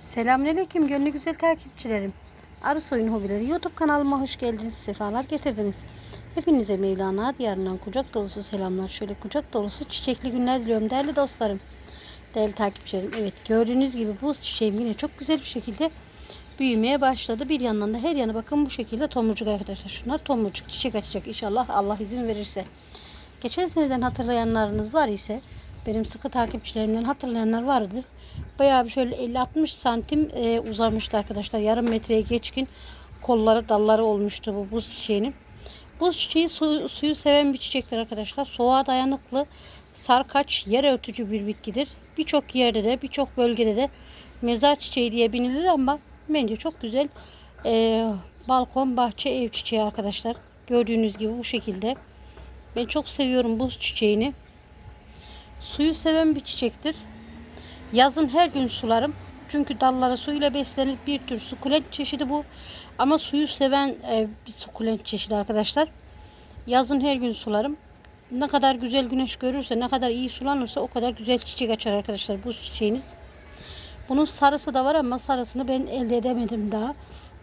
Selamünaleyküm gönlü güzel takipçilerim. Arı Soyun Hobileri YouTube kanalıma hoş geldiniz. Sefalar getirdiniz. Hepinize Mevlana diyarından kucak dolusu selamlar. Şöyle kucak dolusu çiçekli günler diliyorum değerli dostlarım. Değerli takipçilerim. Evet gördüğünüz gibi bu çiçeğim yine çok güzel bir şekilde büyümeye başladı. Bir yandan da her yanı bakın bu şekilde tomurcuk arkadaşlar. Şunlar tomurcuk çiçek açacak inşallah Allah izin verirse. Geçen seneden hatırlayanlarınız var ise benim sıkı takipçilerimden hatırlayanlar vardır. Bayağı bir şöyle 50-60 santim e, uzamıştı arkadaşlar. Yarım metreye geçkin kolları dalları olmuştu bu buz çiçeğinin. Buz çiçeği su, suyu seven bir çiçektir arkadaşlar. Soğuğa dayanıklı, sarkaç, yer örtücü bir bitkidir. Birçok yerde de birçok bölgede de mezar çiçeği diye binilir ama bence çok güzel e, balkon, bahçe, ev çiçeği arkadaşlar. Gördüğünüz gibi bu şekilde. Ben çok seviyorum buz çiçeğini. Suyu seven bir çiçektir. Yazın her gün sularım. Çünkü dalları suyla beslenir bir tür sukulent çeşidi bu. Ama suyu seven e, bir sukulent çeşidi arkadaşlar. Yazın her gün sularım. Ne kadar güzel güneş görürse, ne kadar iyi sulanırsa o kadar güzel çiçek açar arkadaşlar bu çiçeğiniz. Bunun sarısı da var ama sarısını ben elde edemedim daha.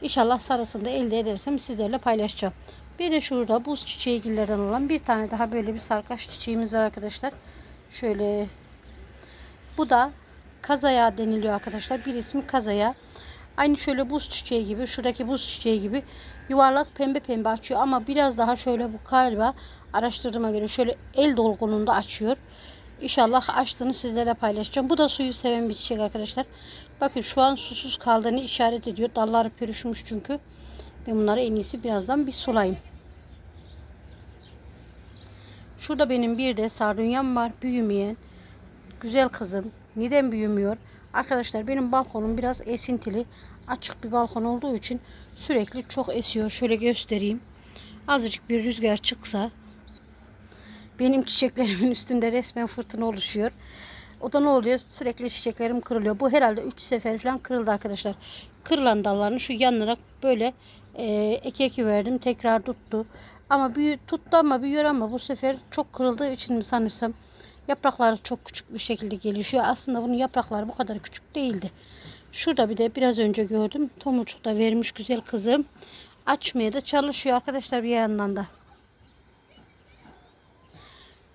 İnşallah sarısını da elde edersem sizlerle paylaşacağım. Bir de şurada buz çiçeğigillerden olan bir tane daha böyle bir sarkaç çiçeğimiz var arkadaşlar. Şöyle bu da kazaya deniliyor arkadaşlar. Bir ismi kazaya. Aynı şöyle buz çiçeği gibi, şuradaki buz çiçeği gibi yuvarlak pembe pembe açıyor ama biraz daha şöyle bu galiba araştırdığıma göre şöyle el dolgunluğunda açıyor. İnşallah açtığını sizlere paylaşacağım. Bu da suyu seven bir çiçek arkadaşlar. Bakın şu an susuz kaldığını işaret ediyor. Dalları pürüşmüş çünkü. Ben bunları en iyisi birazdan bir sulayayım. Şurada benim bir de sardunyam var. Büyümeyen. Güzel kızım. Neden büyümüyor? Arkadaşlar benim balkonum biraz esintili. Açık bir balkon olduğu için sürekli çok esiyor. Şöyle göstereyim. Azıcık bir rüzgar çıksa benim çiçeklerimin üstünde resmen fırtına oluşuyor. O da ne oluyor? Sürekli çiçeklerim kırılıyor. Bu herhalde 3 sefer falan kırıldı arkadaşlar. Kırılan dallarını şu yanlara böyle e, eki eki verdim. Tekrar tuttu. Ama büyü, tuttu ama büyüyor ama bu sefer çok kırıldığı için mi sanırsam yaprakları çok küçük bir şekilde gelişiyor. Aslında bunun yaprakları bu kadar küçük değildi. Şurada bir de biraz önce gördüm. Tomurcuk da vermiş güzel kızım. Açmaya da çalışıyor arkadaşlar bir yandan da.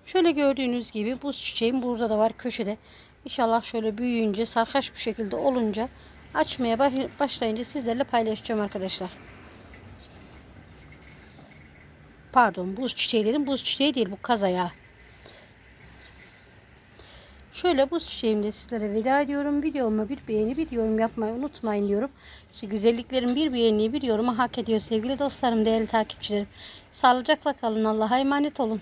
Şöyle gördüğünüz gibi buz çiçeğim burada da var köşede. İnşallah şöyle büyüyünce sarkaç bir şekilde olunca açmaya başlayınca sizlerle paylaşacağım arkadaşlar. Pardon buz çiçeği dedim. Buz çiçeği değil bu kaz ayağı. Şöyle buz çiçeğimle sizlere veda ediyorum. Videoma bir beğeni bir yorum yapmayı unutmayın diyorum. İşte güzelliklerin bir beğeni bir yorumu hak ediyor sevgili dostlarım değerli takipçilerim. Sağlıcakla kalın Allah'a emanet olun.